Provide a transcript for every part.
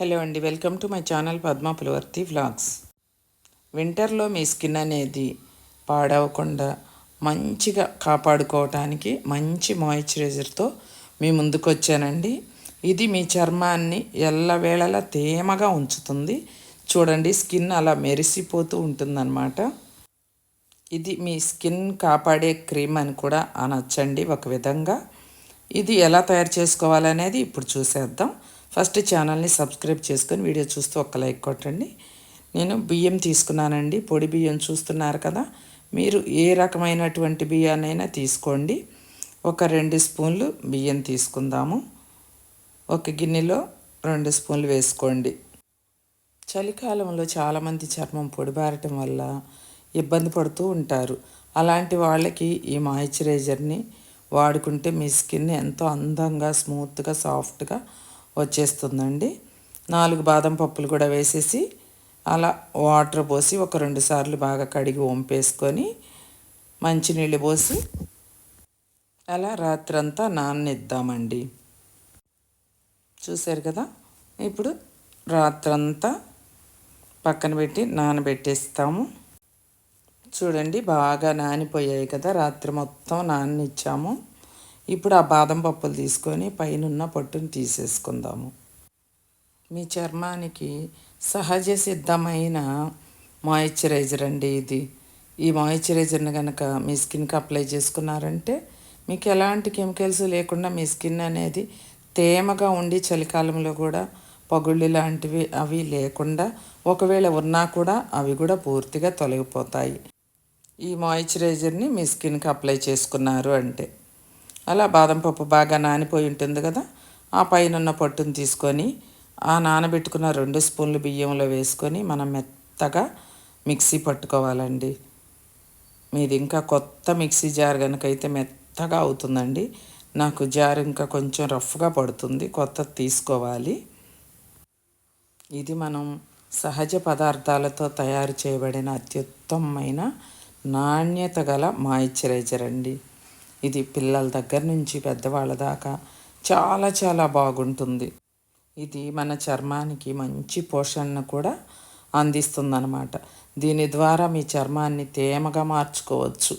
Hello అండి welcome to my channel Padma Pulavarthi vlogs. వింటర్లో మీ స్కిన్ అనేది పాడవకుండా మంచిగా కాపాడుకోవటానికి మంచి మాయిశ్చరైజర్తో మీ ముందుకు వచ్చానండి ఇది మీ చర్మాన్ని ఎల్లవేళలా తేమగా ఉంచుతుంది. చూడండి స్కిన్ అలా మెరిసిపోతూ ఉంటుందన్నమాట. ఇది మీ స్కిన్ కాపాడే క్రీమ్ అని కూడా అనొచ్చండి ఒక విధంగా. ఇది ఎలా తయారు చేసుకోవాలనేది ఇప్పుడు చూసేద్దాం. ఫస్ట్ ఛానల్ని సబ్స్క్రైబ్ చేసుకొని వీడియో చూస్తూ ఒక లైక్ కొట్టండి. నేను బియ్యం తీసుకున్నానండి. పొడి బియ్యం చూస్తున్నారు కదా. మీరు ఏ రకమైనటువంటి బియ్యాన్నైనా తీసుకోండి. ఒక రెండు స్పూన్లు బియ్యం తీసుకుందాము. ఒక గిన్నెలో రెండు స్పూన్లు వేసుకోండి. చలికాలంలో చాలామంది చర్మం పొడిబారటం వల్ల ఇబ్బంది పడుతూ ఉంటారు. అలాంటి వాళ్ళకి ఈ మాయిశ్చరైజర్ని వాడుకుంటే మీ స్కిన్ ఎంతో అందంగా స్మూత్గా సాఫ్ట్గా వచ్చేస్తుందండి. నాలుగు బాదం పప్పులు కూడా వేసేసి అలా వాటర్ పోసి ఒక రెండు సార్లు బాగా కడిగి వంపేసుకొని మంచినీళ్ళు పోసి అలా రాత్రంతా నాననిద్దామండి. చూశారు కదా? ఇప్పుడు రాత్రంతా పక్కన పెట్టి నానబెట్టేస్తాము. చూడండి బాగా నానిపోయాయి కదా? రాత్రి మొత్తం నాననిచ్చాము. ఇప్పుడు ఆ బాదం పప్పులు తీసుకొని పైన పొట్టును తీసేసుకుందాము. మీ చర్మానికి సహజ సిద్ధమైన మాయిశ్చరైజర్ అండి ఇది. ఈ మాయిశ్చరైజర్ని కనుక మీ స్కిన్కి అప్లై చేసుకున్నారంటే మీకు ఎలాంటి కెమికల్స్ లేకుండా మీ స్కిన్ అనేది తేమగా ఉండి చలికాలంలో కూడా పగుళ్ళు లాంటివి అవి లేకుండా ఒకవేళ ఉన్నా కూడా అవి కూడా పూర్తిగా తొలగిపోతాయి. ఈ మాయిశ్చరైజర్ని మీ స్కిన్కి అప్లై చేసుకున్నారు అంటే అలా బాదం పప్పు బాగా నానిపోయి ఉంటుంది కదా ఆ పైన ఉన్న పొట్టును తీసుకొని ఆ నానబెట్టుకున్న రెండు స్పూన్లు బియ్యంలో వేసుకొని మనం మెత్తగా మిక్సీ పట్టుకోవాలండి. మీది ఇంకా కొత్త మిక్సీ జార్ కనుకైతే అయితే మెత్తగా అవుతుందండి. నాకు జార్ ఇంకా కొంచెం రఫ్గా పడుతుంది కొత్త తీసుకోవాలి. ఇది మనం సహజ పదార్థాలతో తయారు చేయబడిన అత్యుత్తమమైన నాణ్యత గల మాయిశ్చరైజర్ అండి. ఇది పిల్లల దగ్గర నుంచి పెద్దవాళ్ళ దాకా చాలా చాలా బాగుంటుంది. ఇది మన చర్మానికి మంచి పోషణను కూడా అందిస్తుందన్నమాట. దీని ద్వారా మీ చర్మాన్ని తేమగా మార్చుకోవచ్చు.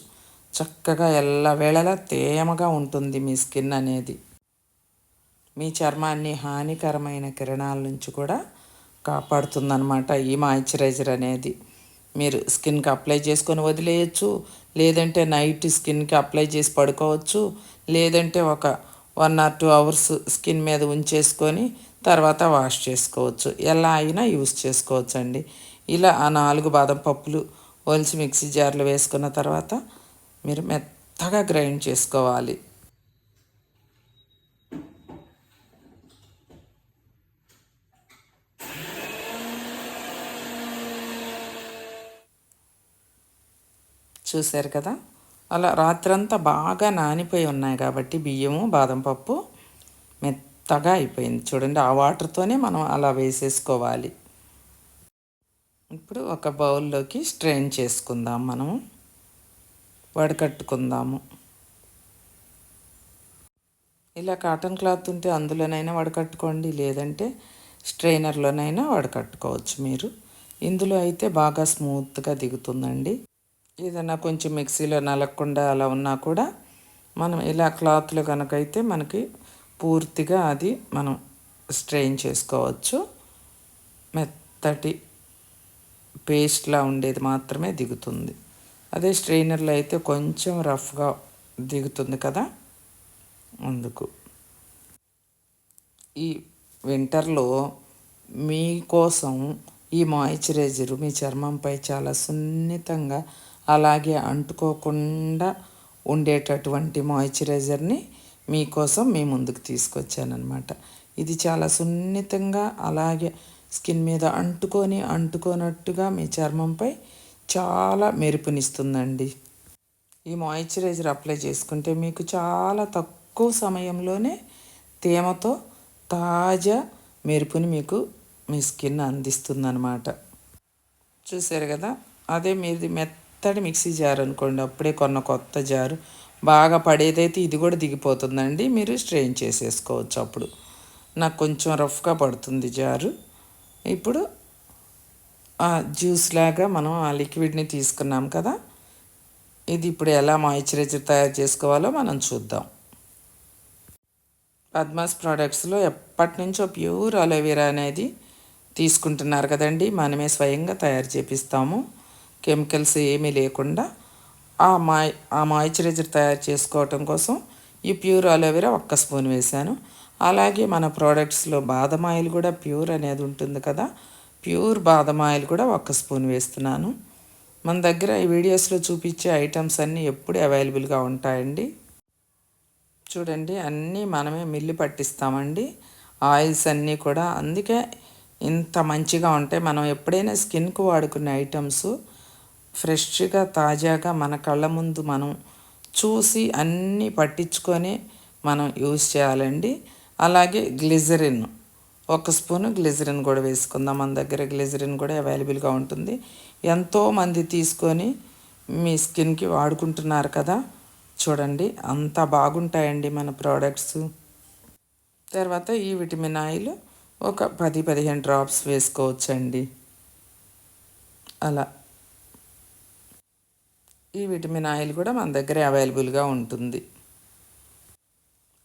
చక్కగా ఎల్లవేళలా తేమగా ఉంటుంది మీ స్కిన్ అనేది. మీ చర్మాన్ని హానికరమైన కిరణాల నుంచి కూడా కాపాడుతుందన్నమాట ఈ మాయిశ్చరైజర్ అనేది. మీరు స్కిన్కి అప్లై చేసుకొని వదిలేయచ్చు. లేదంటే నైట్ స్కిన్కి అప్లై చేసి పడుకోవచ్చు. లేదంటే ఒక one or two hours skin మీద ఉంచేసుకొని తర్వాత వాష్ చేసుకోవచ్చు. ఎలా అయినా యూస్ చేసుకోవచ్చు అండి ఇలా ఆ నాలుగు బాదం పప్పులు ఒలిచి మిక్సీ జార్లో వేసుకున్న తర్వాత మీరు మెత్తగా గ్రైండ్ చేసుకోవాలి. చూశారు కదా? అలా రాత్రంతా బాగా నానిపోయి ఉన్నాయి కాబట్టి బియ్యము బాదం పప్పు మెత్తగా అయిపోయింది. చూడండి ఆ వాటర్తోనే మనం అలా వేసేసుకోవాలి. ఇప్పుడు ఒక బౌల్లోకి స్ట్రెయిన్ చేసుకుందాం మనము. వడకట్టుకుందాము. ఇలా కాటన్ క్లాత్ ఉంటే అందులోనైనా వడకట్టుకోండి. లేదంటే స్ట్రైనర్లోనైనా వడకట్టుకోవచ్చు మీరు. ఇందులో అయితే బాగా స్మూత్గా దిగుతుందండి. ఏదైనా కొంచెం మిక్సీలో నలగకుండా అలా ఉన్నా కూడా మనం ఇలా క్లాత్లో కనుకైతే మనకి పూర్తిగా అది మనం స్ట్రెయిన్ చేసుకోవచ్చు. మెత్తటి పేస్ట్లా ఉండేది మాత్రమే దిగుతుంది. అదే స్ట్రెయినర్లో అయితే కొంచెం రఫ్గా దిగుతుంది కదా. అందుకు. ఈ వింటర్లో మీకోసం ఈ మాయిశ్చరైజర్ మీ చర్మంపై చాలా సున్నితంగా అలాగే అంటుకోకుండా ఉండేటటువంటి మాయిశ్చరైజర్ని మీకోసం మీ ముందుకు తీసుకొచ్చానమాట ఇది చాలా సున్నితంగా అలాగే స్కిన్ మీద అంటుకొని అంటుకోనట్టుగా మీ చర్మంపై చాలా మెరుపునిస్తుందండి. ఈ మాయిశ్చరైజర్ అప్లై చేసుకుంటే మీకు చాలా తక్కువ సమయంలోనే తేమతో తాజా మెరుపుని మీకు మీ స్కిన్ అందిస్తుందన్నమాట. చూసారు కదా? అదే మీది మెత్త మెత్తటి మిక్సీ జార్ అనుకోండి అప్పుడే కొన్న కొత్త జారు. బాగా పడేదైతే ఇది కూడా దిగిపోతుందండి మీరు స్ట్రెయిన్ చేసేసుకోవచ్చు అప్పుడు. నాకు కొంచెం రఫ్గా పడుతుంది జారు. ఇప్పుడు ఆ జ్యూస్ లాగా మనం ఆ లిక్విడ్ని తీసుకున్నాం కదా ఇది ఇప్పుడు ఎలా మాయిశ్చరైజర్ తయారు చేసుకోవాలో మనం చూద్దాం. పద్మాస్ ప్రోడక్ట్స్లో ఎప్పటి నుంచో ప్యూర్ అలోవెరా అనేది తీసుకుంటున్నారు కదండి మనమే స్వయంగా తయారు చేపిస్తాము. కెమికల్స్ ఏమీ లేకుండా ఆ మాయ్ ఆ మాయిశ్చరైజర్ తయారు చేసుకోవటం కోసం ఈ ప్యూర్ అలోవెరా ఒక్క స్పూన్ వేశాను. అలాగే మన ప్రోడక్ట్స్లో బాదం ఆయిల్ కూడా ప్యూర్ అనేది ఉంటుంది కదా ప్యూర్ బాదం ఆయిల్ కూడా ఒక్క స్పూన్ వేస్తున్నాను. మన దగ్గర ఈ వీడియోస్లో చూపించే ఐటమ్స్ అన్నీ ఎప్పుడు అవైలబుల్గా ఉంటాయండి? చూడండి అన్నీ మనమే మిల్లు పట్టిస్తామండి. ఆయిల్స్ అన్నీ కూడా అందుకే ఇంత మంచిగా ఉంటాయి. మనం ఎప్పుడైనా స్కిన్కు వాడుకునే ఐటమ్స్ ఫ్రెష్గా తాజాగా మన కళ్ళ ముందు మనం చూసి అన్నీ పట్టించుకొని మనం యూజ్ చేయాలండి. అలాగే గ్లిజరిన్ ఒక స్పూన్ గ్లిజరిన్ కూడా వేసుకుందాం. మన దగ్గర గ్లిజరిన్ కూడా అవైలబుల్గా ఉంటుంది. ఎంతోమంది తీసుకొని మీ స్కిన్కి వాడుకుంటున్నారు కదా. చూడండి అంత బాగుంటాయండి మన ప్రోడక్ట్స్. తర్వాత ఈ విటమిన్ ఆయిల్ ఒక పది పదిహేను డ్రాప్స్ వేసుకోవచ్చండి. అలా. ఈ విటమిన్ ఆయిల్ కూడా మన దగ్గర అవైలబుల్గా ఉంటుంది.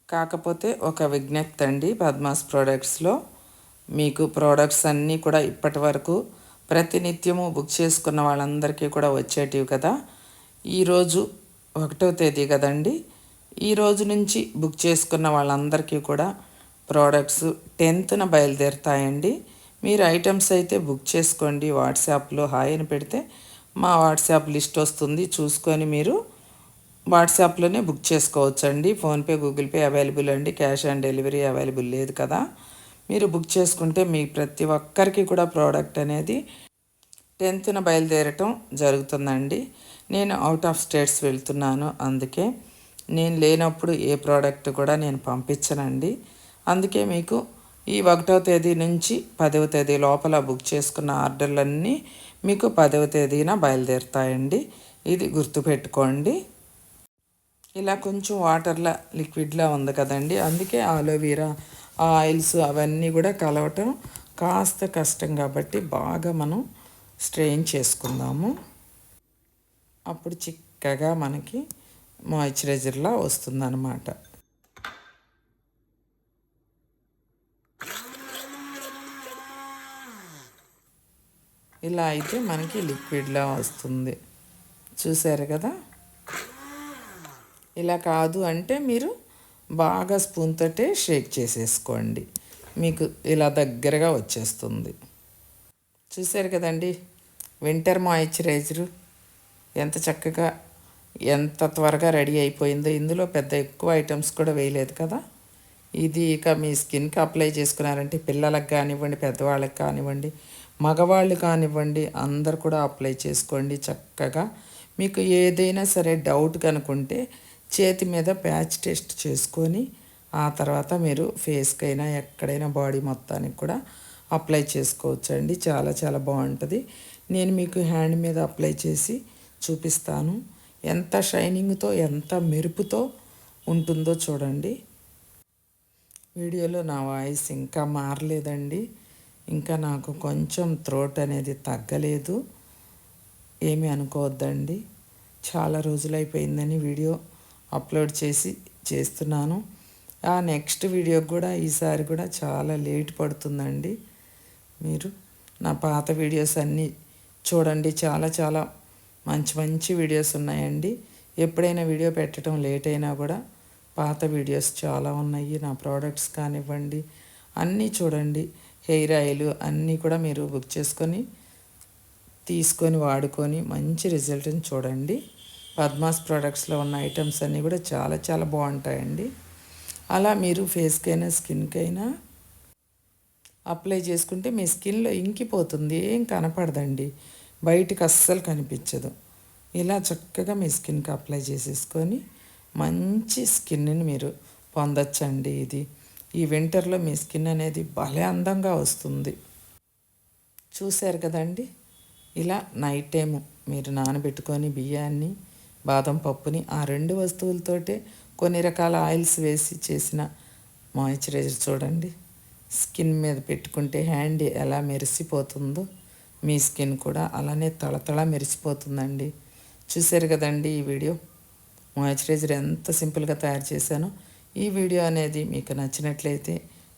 కాకపోతే ఒక విజ్ఞప్తి అండి పద్మాస్ ప్రోడక్ట్స్లో మీకు ప్రోడక్ట్స్ అన్నీ కూడా ఇప్పటి వరకు ప్రతినిత్యము బుక్ చేసుకున్న వాళ్ళందరికీ కూడా వచ్చేటివి కదా. ఈరోజు ఒకటో తేదీ కదండి. ఈ రోజు నుంచి బుక్ చేసుకున్న వాళ్ళందరికీ కూడా ప్రోడక్ట్స్ టెన్త్న బయలుదేరుతాయండి. మీరు ఐటమ్స్ అయితే బుక్ చేసుకోండి వాట్సాప్లో హాయ్ అని పెడితే మా వాట్సాప్ లిస్ట్ వస్తుంది చూసుకొని మీరు వాట్సాప్లోనే బుక్ చేసుకోవచ్చండి. ఫోన్పే గూగుల్ పే అవైలబుల్ అండి. క్యాష్ ఆన్ డెలివరీ అవైలబుల్ లేదు కదా. మీరు బుక్ చేసుకుంటే మీ ప్రతి ఒక్కరికి కూడా ప్రోడక్ట్ అనేది టెన్త్న బయలుదేరటం జరుగుతుందండి. నేను అవుట్ ఆఫ్ స్టేట్స్ వెళ్తున్నాను అందుకే. నేను లేనప్పుడు ఏ ప్రోడక్ట్ కూడా నేను పంపించనండి. అందుకే మీకు ఈ ఒకటో తేదీ నుంచి పదవ తేదీ లోపల బుక్ చేసుకున్న ఆర్డర్లన్నీ మీకు పదవ తేదీన బయలుదేరుతాయండి. ఇది గుర్తుపెట్టుకోండి. ఇలా కొంచెం వాటర్లా లిక్విడ్లా ఉంది కదండి. అందుకే ఆలోవీరా ఆయిల్స్ అవన్నీ కూడా కలవటం కాస్త కష్టం కాబట్టి బాగా మనం స్ట్రెయిన్ చేసుకుందాము. అప్పుడు చిక్కగా మనకి మాయిశ్చరైజర్లా వస్తుందన్నమాట. ఇలా అయితే మనకి లిక్విడ్లా వస్తుంది. చూసారు కదా? ఇలా కాదు అంటే మీరు బాగా స్పూన్ తోటే షేక్ చేసేసుకోండి. మీకు ఇలా దగ్గరగా వచ్చేస్తుంది. చూసారు కదండి? వింటర్ మాయిశ్చరైజరు ఎంత చక్కగా ఎంత త్వరగా రెడీ అయిపోయిందో. ఇందులో పెద్ద ఎక్కువ ఐటమ్స్ కూడా వేయలేదు కదా? ఇది ఇక మీ స్కిన్కి అప్లై చేసుకున్నారంటే పిల్లలకు కానివ్వండి పెద్దవాళ్ళకి కానివ్వండి మగవాళ్ళు కానివ్వండి అందరు కూడా అప్లై చేసుకోండి చక్కగా. మీకు ఏదైనా సరే డౌట్ కనుకుంటే చేతి మీద ప్యాచ్ టెస్ట్ చేసుకొని ఆ తర్వాత మీరు ఫేస్కైనా ఎక్కడైనా బాడీ మొత్తానికి కూడా అప్లై చేసుకోవచ్చండి. చాలా చాలా బాగుంటుంది. నేను మీకు హ్యాండ్ మీద అప్లై చేసి చూపిస్తాను. ఎంత షైనింగ్తో ఎంత మెరుపుతో ఉంటుందో చూడండి. వీడియోలో నా వాయిస్ ఇంకా మారలేదండి. ఇంకా నాకు కొంచెం త్రోట్ అనేది తగ్గలేదు. ఏమీ అనుకోవద్దండి. చాలా రోజులైపోయిందని వీడియో అప్లోడ్ చేసి చేస్తున్నాను. ఆ నెక్స్ట్ వీడియోకి కూడా ఈసారి కూడా చాలా లేట్ పడుతుందండి. మీరు నా పాత వీడియోస్ అన్నీ చూడండి. చాలా చాలా మంచి మంచి వీడియోస్ ఉన్నాయండి. ఎప్పుడైనా వీడియో పెట్టడం లేట్ అయినా కూడా పాత వీడియోస్ చాలా ఉన్నాయి. నా ప్రోడక్ట్స్ కానివ్వండి అన్నీ చూడండి. హెయిర్ ఆయిల్ అన్నీ కూడా మీరు బుక్ చేసుకొని తీసుకొని వాడుకొని మంచి రిజల్ట్ని చూడండి. పద్మాస్ ప్రోడక్ట్స్లో ఉన్న ఐటమ్స్ అన్నీ కూడా చాలా చాలా బాగుంటాయండి. అలా మీరు ఫేస్కి అయినా స్కిన్కైనా అప్లై చేసుకుంటే మీ స్కిన్లో ఇంకిపోతుంది. ఏం కనపడదండి. బయటకు అస్సలు కనిపించదు. ఇలా చక్కగా మీ స్కిన్కి అప్లై చేసేసుకొని మంచి స్కిన్ని మీరు పొందొచ్చండి ఇది. ఈ వింటర్లో మీ స్కిన్ అనేది భలే అందంగా వస్తుంది. చూశారు కదండి? ఇలా నైట్ టైం మీరు నానబెట్టుకొని బియ్యాన్ని బాదం పప్పుని ఆ రెండు వస్తువులతోటే కొన్ని రకాల ఆయిల్స్ వేసి చేసిన మాయిశ్చరైజర్ చూడండి. స్కిన్ మీద పెట్టుకుంటే హ్యాండ్ ఎలా మెరిసిపోతుందో మీ స్కిన్ కూడా అలానే తళతళ మెరిసిపోతుందండి. చూశారు కదండి ఈ వీడియో? మాయిశ్చరైజర్ ఎంత సింపుల్గా తయారు చేశానో ఈ వీడియో అనేది మీకు నచ్చినట్లయితే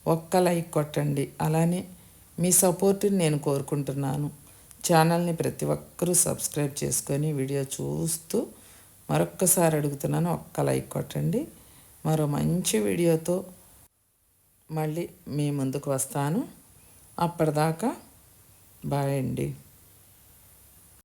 ఒక్క లైక్ కొట్టండి. అలానే మీ సపోర్ట్ని నేను కోరుకుంటున్నాను. ఛానల్ని ప్రతి ఒక్కరూ సబ్స్క్రైబ్ చేసుకొని వీడియో చూస్తూ మరొక్కసారి అడుగుతున్నాను ఒక్క లైక్ కొట్టండి. మరో మంచి వీడియోతో మళ్ళీ మీ ముందుకు వస్తాను. అప్పటిదాకా బాయ్ అండి.